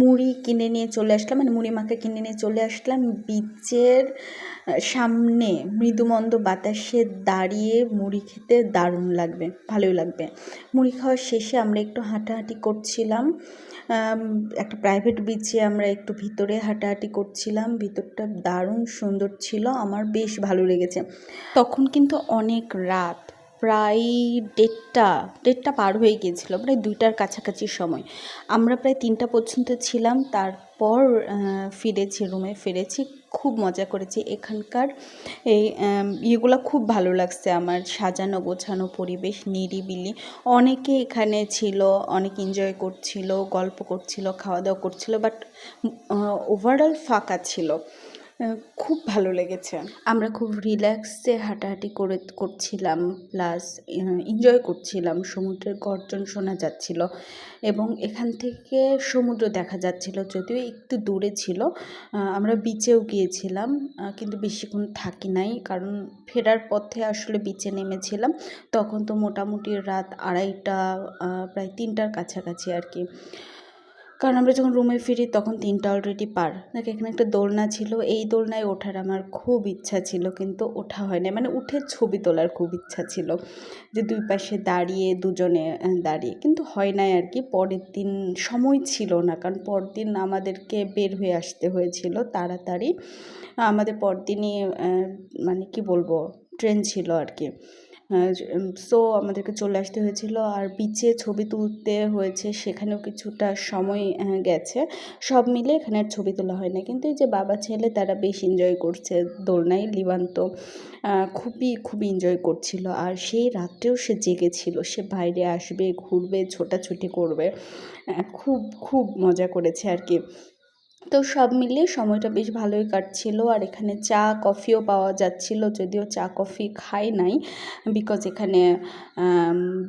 মুড়ি কিনে নিয়ে চলে আসলাম মানে মুড়ি মাখা কিনে নিয়ে চলে আসলাম বিচের সামনে মৃদুমন্দ বাতাসে দাঁড়িয়ে মুড়ি খেতে দারুণ লাগবে, ভালোই লাগবে। মুড়ি খাওয়ার শেষে আমরা একটু হাঁটাহাঁটি করছিলাম একটা প্রাইভেট বিচে আমরা একটু ভিতরে হাঁটাহাঁটি করছিলাম, ভিতরটা দারুণ সুন্দর ছিল, আমার বেশ ভালো লেগেছে। তখন কিন্তু অনেক রাত প্রায় দেড়টা দেড়টা পার হয়ে গিয়েছিল, প্রায় দুইটার কাছাকাছি সময়। আমরা প্রায় তিনটা পর্যন্ত ছিলাম, তারপর ফিরেছি রুমে ফিরেছি, খুব মজা করেছি। এখানকার এই ইয়েগুলো খুব ভালো লাগছে আমার, সাজানো গোছানো পরিবেশ, নিরিবিলি। অনেকে এখানে ছিল, অনেক এনজয় করছিল, গল্প করছিল খাওয়া দাওয়া করছিল বাট ওভারঅল ফাঁকা ছিল। খুব ভালো লেগেছে। আমরা খুব রিল্যাক্সে হাঁটাহাঁটি করে করছিলাম প্লাস এনজয় করছিলাম। সমুদ্রের গর্জন শোনা যাচ্ছিল এবং এখান থেকে সমুদ্র দেখা যাচ্ছিল, যদিও একটু দূরে ছিল। আমরা বিচেও গিয়েছিলাম কিন্তু বেশিক্ষণ থাকি নাই, কারণ ফেরার পথে আসলে বিচে নেমেছিলাম। তখন তো মোটামুটি রাত আড়াইটা প্রায় তিনটার কাছাকাছি আর কি। কারণ আমরা যখন রুমে ফিরি তখন তিনটা অলরেডি পার। দেখ, এখানে একটা দোলনা ছিল, এই দোলনায় ওঠার আমার খুব ইচ্ছা ছিল, কিন্তু ওঠা হয় না মানে উঠে ছবি তোলার খুব ইচ্ছা ছিল, যে দুই পাশে দাঁড়িয়ে, দুজনে দাঁড়িয়ে। কিন্তু হয় নাই আর কি, পরের দিন সময় ছিল না, কারণ পরদিন আমাদেরকে বের হয়ে আসতে হয়েছিল তাড়াতাড়ি। আমাদের পরদিনই মানে কি বলব ট্রেন ছিল আর কি। সো আমাদেরকে চলে আসতে হয়েছিল। আর বিচে ছবি তুলতে হয়েছে সেখানেও কিছুটা সময় গেছে। সব মিলে এখানে আর ছবি তোলা হয় না। কিন্তু এই যে বাবা, ছেলে, তারা বেশ এনজয় করছে দোলনায়। লিবান্ত খুবই খুবই এনজয় করছিল। আর সেই রাত্রেও সে জেগেছিল। সে বাইরে আসবে, ঘুরবে, ছোটাছুটি করবে। খুব খুব মজা করেছে আর কি। তো সব মিলিয়ে সময়টা বেশ ভালোই কাটছিল। আর এখানে চা, কফিও পাওয়া যাচ্ছিল। যদিও চা, কফি খাই নাই বিকজ এখানে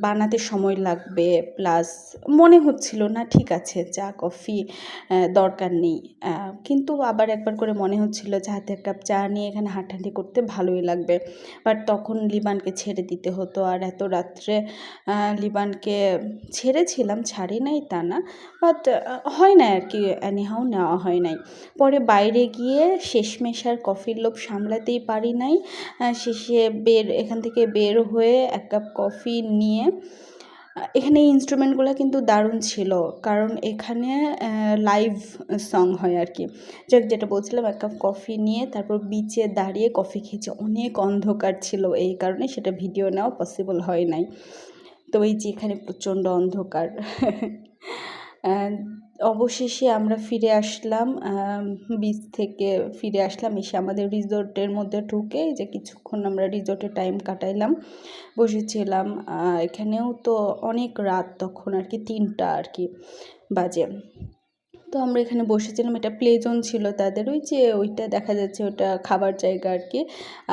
বানাতে সময় লাগবে। প্লাস মনে হচ্ছিল না, ঠিক আছে, চা, কফি দরকার নেই। কিন্তু আবার একবার করে মনে হচ্ছিল যে হাতে এক কাপ চা নিয়ে এখানে হাঁটাহাঁটি করতে ভালোই লাগবে। বাট তখন লিবানকে ছেড়ে দিতে হতো। আর এত রাত্রে লিবানকে ছেড়েছিলাম, ছাড়ি নাই তা না। বাট হয় না আর কি অ্যানিহাও নেওয়া হয় নাই। পরে বাইরে গিয়ে শেষমেশ আর কফির লোভ সামলাতেই পারি নাই। শেষে বের, এখান থেকে বের হয়ে এক কাপ কফি নিয়ে এখানে এই ইনস্ট্রুমেন্টগুলো কিন্তু দারুণ ছিল। কারণ এখানে লাইভ সং হয় আর কি। যাক যেটা বলছিলাম, এক কাপ কফি নিয়ে তারপর বিচে দাঁড়িয়ে কফি খেয়েছে। অনেক অন্ধকার ছিল এই কারণে সেটা ভিডিও নেওয়া পসিবল হয় নাই। তো এই যে এখানে প্রচণ্ড অন্ধকার। অবশেষে আমরা ফিরে আসলাম বিচ থেকে ফিরে আসলাম, এসে আমাদের রিসোর্টের মধ্যে ঢুকে যে কিছুক্ষণ আমরা রিসোর্টে টাইম কাটাইলাম, বসেছিলাম এখানেও তো অনেক রাত তখন আর কি, তিনটা আর কি বাজে। তো আমরা এখানে বসেছিলাম, এটা প্লে জোন ছিল তাদের, ওই যে ওইটা দেখা যাচ্ছে ওটা খাবার জায়গা আর কি।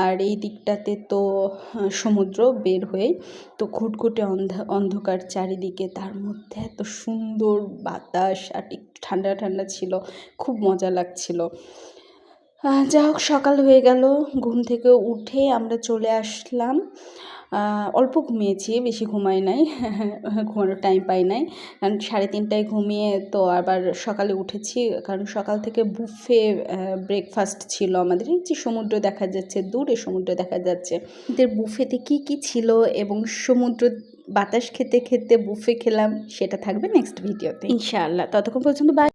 আর এই দিকটাতে তো সমুদ্র বের হয়েই তো ঘুটঘুটে অন্ধ, অন্ধকার চারিদিকে, তার মধ্যে এত সুন্দর বাতাস আর একটু ঠান্ডা ঠান্ডা ছিল, খুব মজা লাগছিল। যা হোক, সকাল হয়ে গেল। ঘুম থেকে উঠে আমরা চলে আসলাম। অল্প ঘুমিয়েছি, বেশি ঘুমাই নাই। ঘুমানোর টাইম পাই নাই। কারণ সাড়ে তিনটায় ঘুমিয়ে তো আবার সকালে উঠেছি। কারণ সকাল থেকে বুফে ব্রেকফাস্ট ছিল আমাদের। যে সমুদ্র দেখা যাচ্ছে, দূরে সমুদ্র দেখা যাচ্ছে। এদের বুফেতে কি কি ছিল এবং সমুদ্র বাতাস খেতে খেতে বুফে খেলাম, সেটা থাকবে নেক্সট ভিডিওতে ইনশাআল্লাহ। ততক্ষণ পর্যন্ত বাই